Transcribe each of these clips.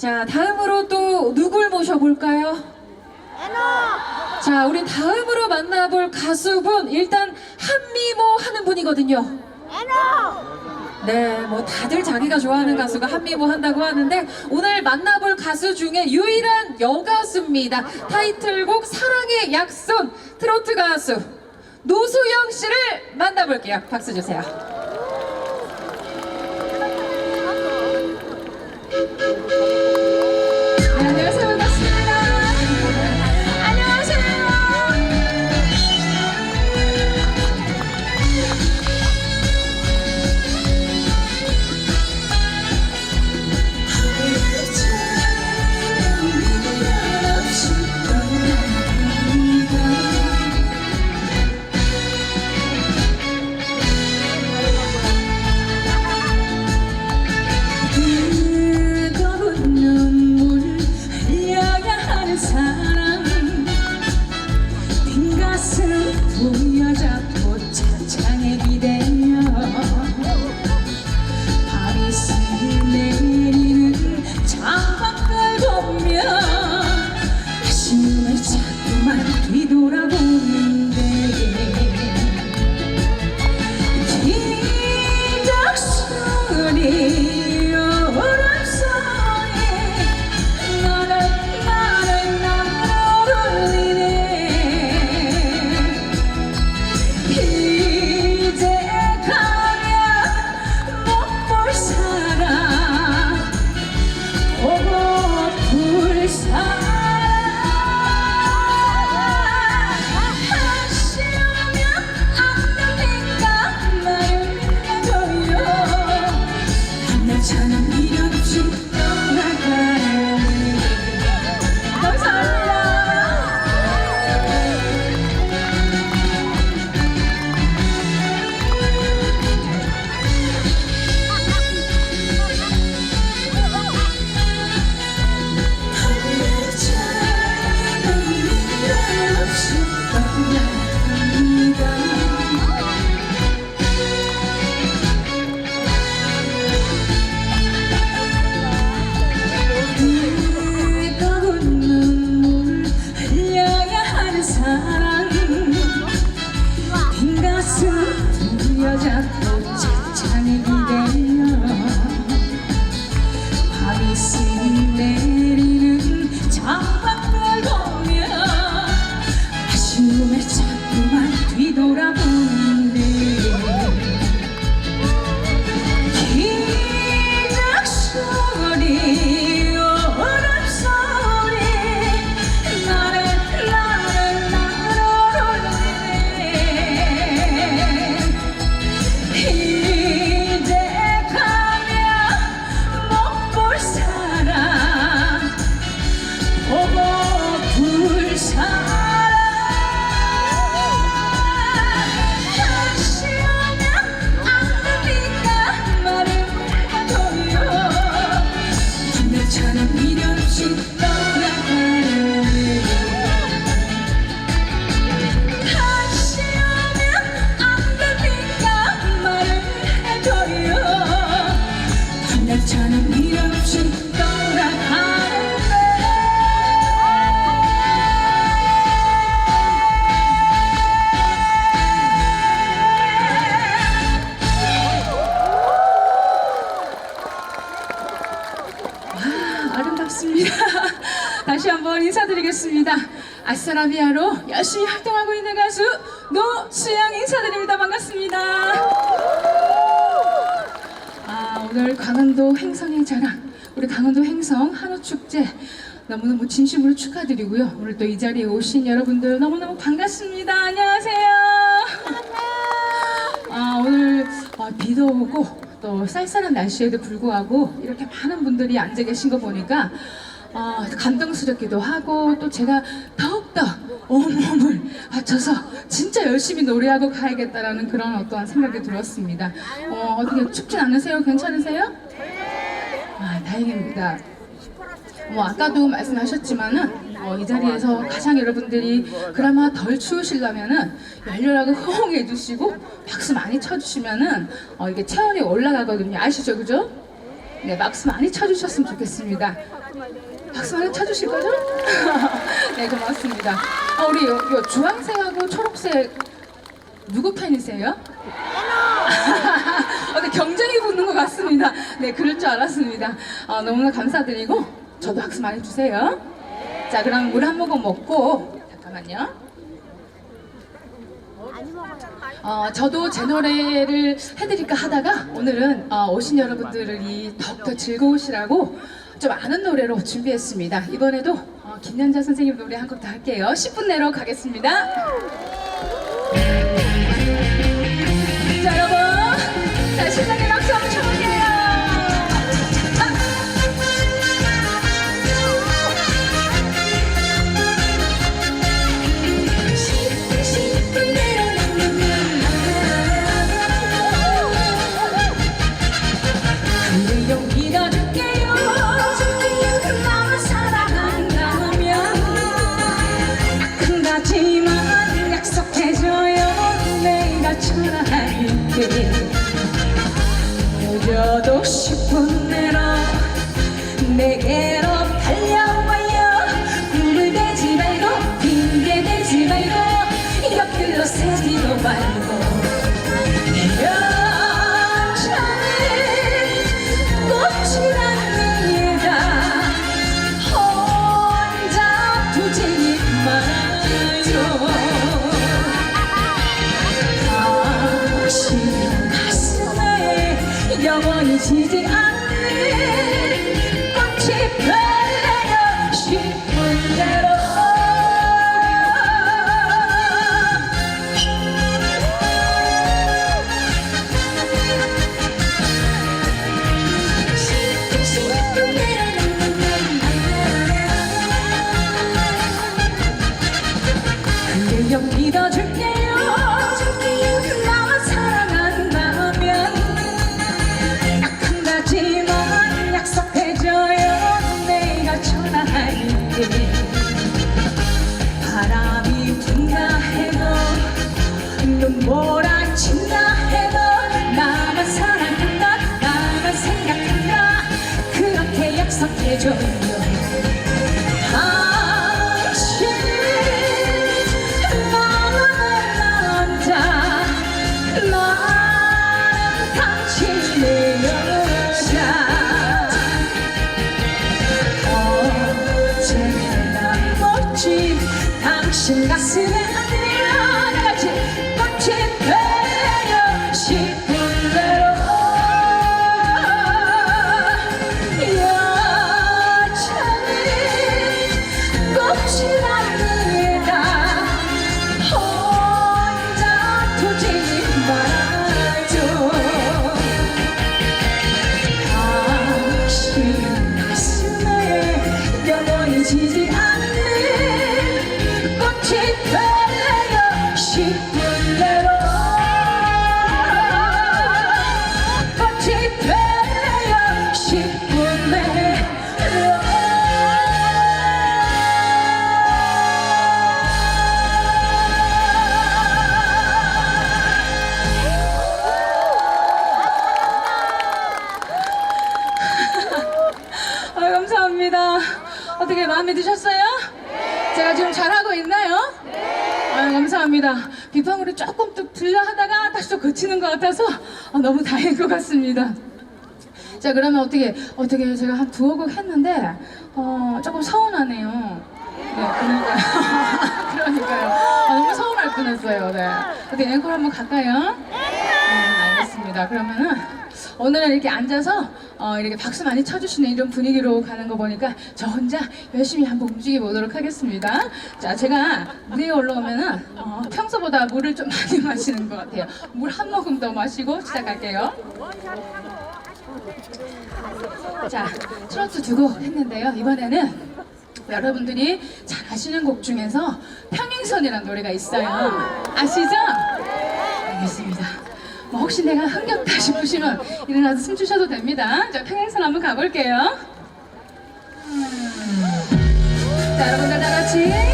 자, 다음으로 또 누굴 모셔볼까요? 자, 우리 다음으로 만나볼 가수분 일단 한미모 하는 분이거든요. 네, 뭐 다들 자기가 좋아하는 가수가 한미모 한다고 하는데 오늘 만나볼 가수 중에 유일한 여가수입니다. 타이틀곡 사랑의 약속 트로트 가수 노수영 씨를 만나볼게요. 박수 주세요. 아름답습니다. 다시 한번 인사드리겠습니다. 아싸라비아로 열심히 활동하고 있는 가수 노수영 인사드립니다. 반갑습니다. 아, 오늘 강원도 행성의 자랑, 우리 강원도 행성 한우축제 너무너무 진심으로 축하드리고요. 오늘 또 이 자리에 오신 여러분들 너무너무 반갑습니다. 안녕하세요. 아, 오늘 어, 비도 오고 또 쌀쌀한 날씨에도 불구하고 이렇게 많은 분들이 앉아 계신 거 보니까 어, 감동스럽기도 하고 또 제가 더욱더 온몸을 바쳐서 진짜 열심히 노래하고 가야겠다라는 그런 어떠한 생각이 들었습니다. 어, 어떻게 춥진 않으세요? 괜찮으세요? 아, 다행입니다. 뭐 아까도 말씀하셨지만은 어, 이 자리에서 가장 여러분들이 그나마 덜 추우시려면은 열렬하게 호응해 주시고 박수 많이 쳐주시면은 어, 이게 체온이 올라가거든요. 아시죠, 그죠? 네, 박수 많이 쳐주셨으면 좋겠습니다. 박수 많이 쳐주실 거죠? 네, 고맙습니다. 아, 우리 요, 요 주황색하고 초록색 누구 팬이세요? 어, 네, 경쟁이 붙는 것 같습니다. 네, 그럴 줄 알았습니다. 아, 너무나 감사드리고 저도 박수 많이 주세요. 자, 그럼 물 한 모금 먹고 잠깐만요. 어, 저도 제 노래를 해드릴까 하다가 오늘은 어, 오신 여러분들이 더욱더 즐거우시라고 좀 아는 노래로 준비했습니다. 이번에도 어, 김연자 선생님 노래 한 곡 더 할게요. 10분 내로 가겠습니다. 자, 여러분. 자, 신나게 박수 한번 쳐볼게요. 그 지지 않는 꽃이 별래요 싶은 대로 약 같습니다. 자, 그러면 어떻게, 어떻게 제가 한 두어 곡 했는데, 어, 조금 서운하네요. 네, 그러니까요. 그러니까요. 아, 너무 서운할 뻔했어요. 네. 어떻게 앵콜 한번 갈까요? 네, 알겠습니다. 그러면은 오늘은 이렇게 앉아서 어, 이렇게 박수 많이 쳐주시는 이런 분위기로 가는 거 보니까 저 혼자 열심히 한번 움직여 보도록 하겠습니다. 자, 제가 무대에 올라오면은 어, 평소보다 물을 좀 많이 마시는 것 같아요. 물 한 모금 더 마시고 시작할게요. 자, 트로트 두 곡 했는데요. 이번에는 여러분들이 잘 아시는 곡 중에서 평행선이라는 노래가 있어요. 아시죠? 알겠습니다. 뭐 혹시 내가 흥겹다 싶으시면 일어나서 숨 쉬셔도 됩니다. 자, 평행선 한번 가볼게요. 음. 자, 여러분들 다 같이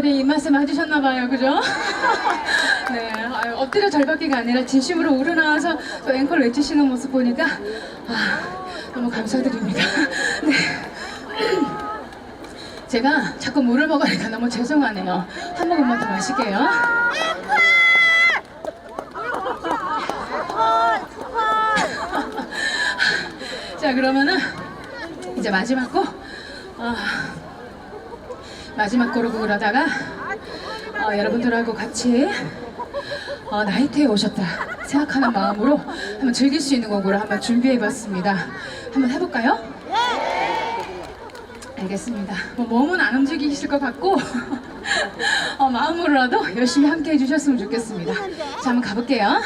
우리 입말씀 해주셨나봐요, 그죠? 네, 아유, 엎드려 절박기가 아니라 진심으로 우러나와서 또 앵콜 외치시는 모습 보니까 아, 너무 감사드립니다. 네. 제가 자꾸 물을 먹으니까 너무 죄송하네요. 한 모금만 더 마실게요. 자, 그러면은 이제 마지막 곡. 아, 마지막 고르고 그러다가 어, 여러분들하고 같이 어, 나이트에 오셨다 생각하는 마음으로 한번 즐길 수 있는 곡으로 한번 준비해봤습니다. 한번 해볼까요? 알겠습니다. 뭐 몸은 안 움직이실 것 같고 어, 마음으로라도 열심히 함께 해주셨으면 좋겠습니다. 자, 한번 가볼게요.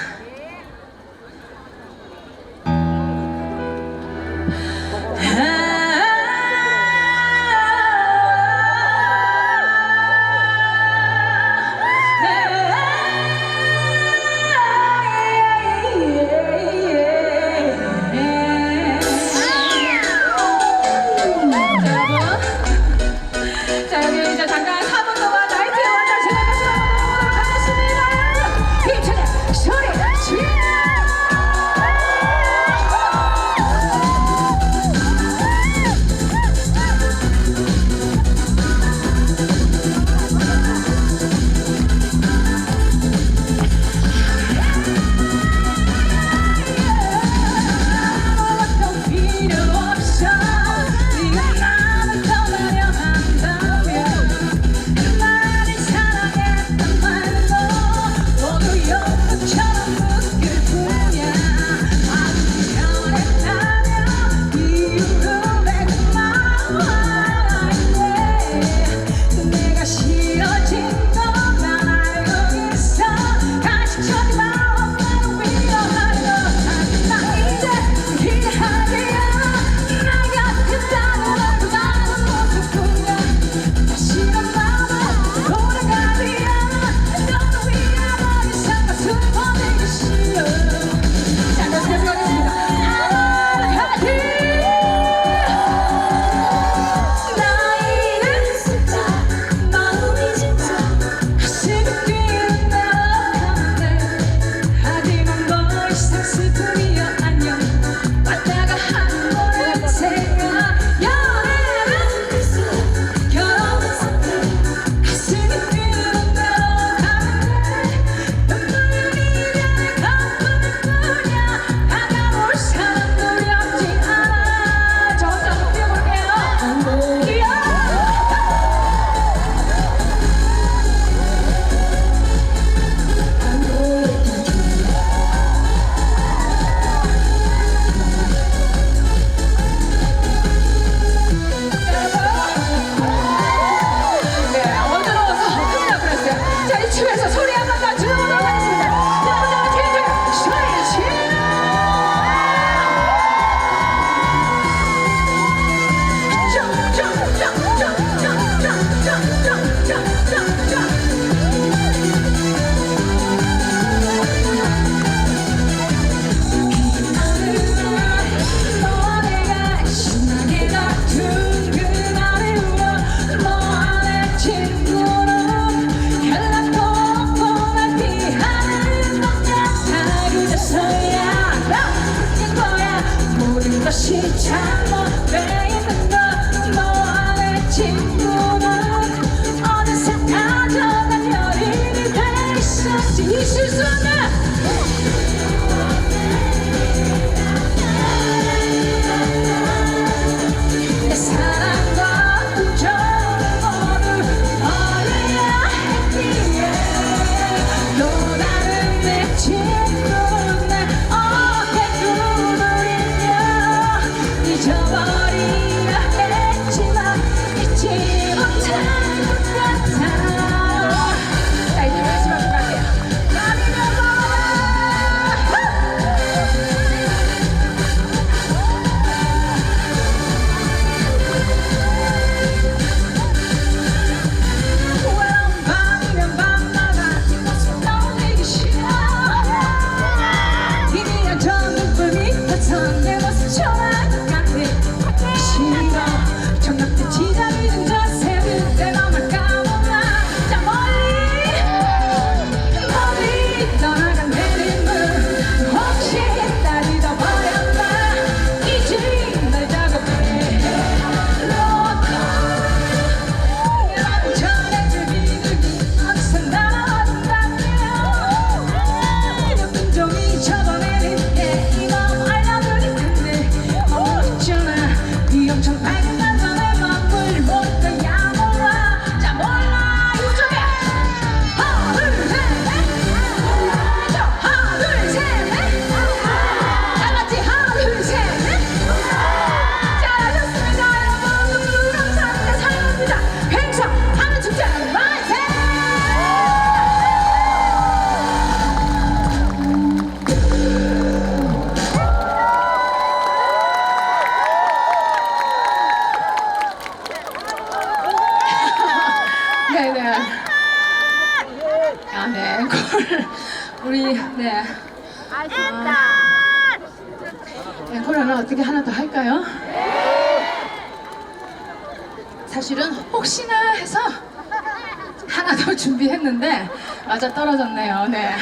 맞아 떨어졌네요. 네.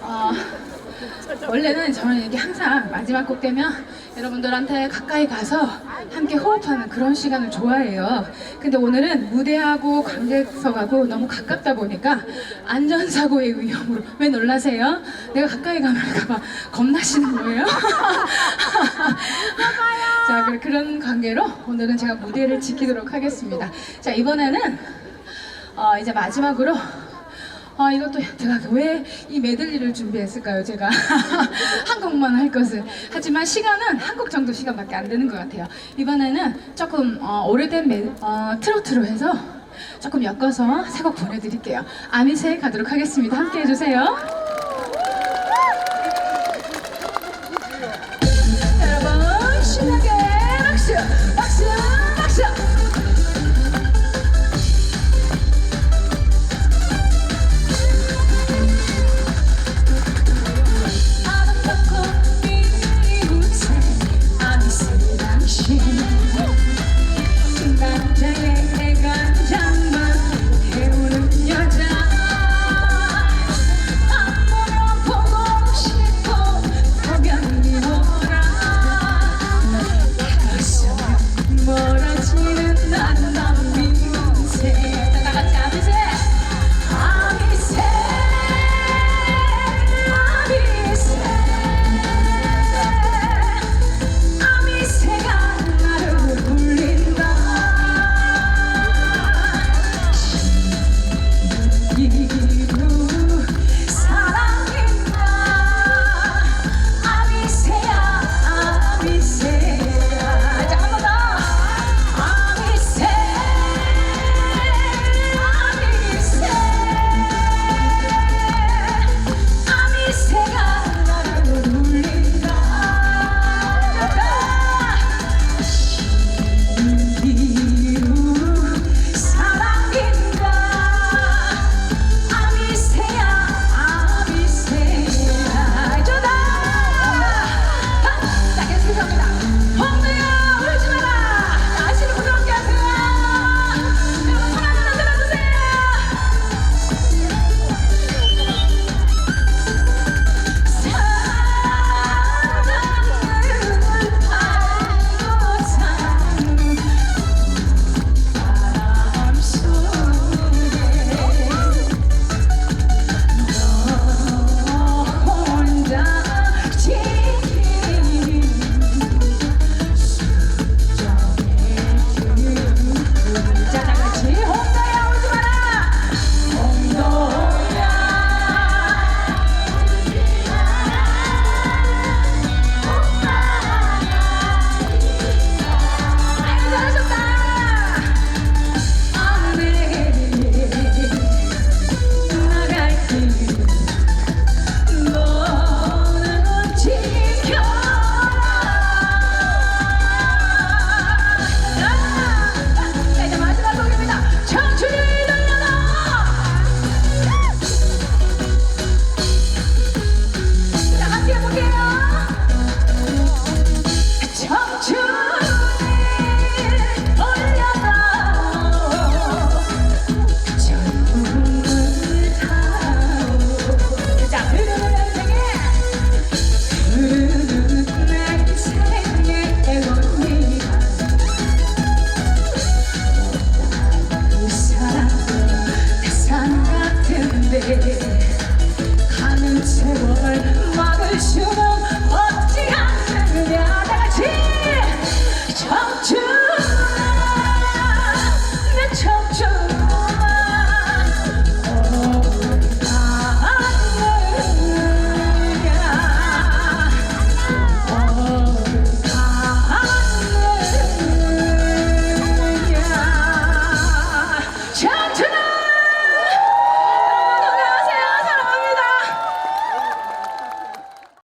어, 원래는 저는 이게 항상 마지막 곡 되면 여러분들한테 가까이 가서 함께 호흡하는 그런 시간을 좋아해요. 근데 오늘은 무대하고 관객석하고 너무 가깝다 보니까 안전사고의 위험으로 왜 놀라세요? 내가 가까이 가면 막 겁나시는 거예요? 자, 그- 그런 관계로 오늘은 제가 무대를 지키도록 하겠습니다. 자, 이번에는 어, 이제 마지막으로 아 이것도 제가 왜 이 메들리를 준비했을까요? 제가 한 곡만 할 것을 하지만 시간은 한곡 정도 시간밖에 안 되는 것 같아요. 이번에는 조금 어, 오래된 메, 어, 트로트로 해서 조금 엮어서 세곡 보내드릴게요. 아미새 가도록 하겠습니다. 함께 해주세요.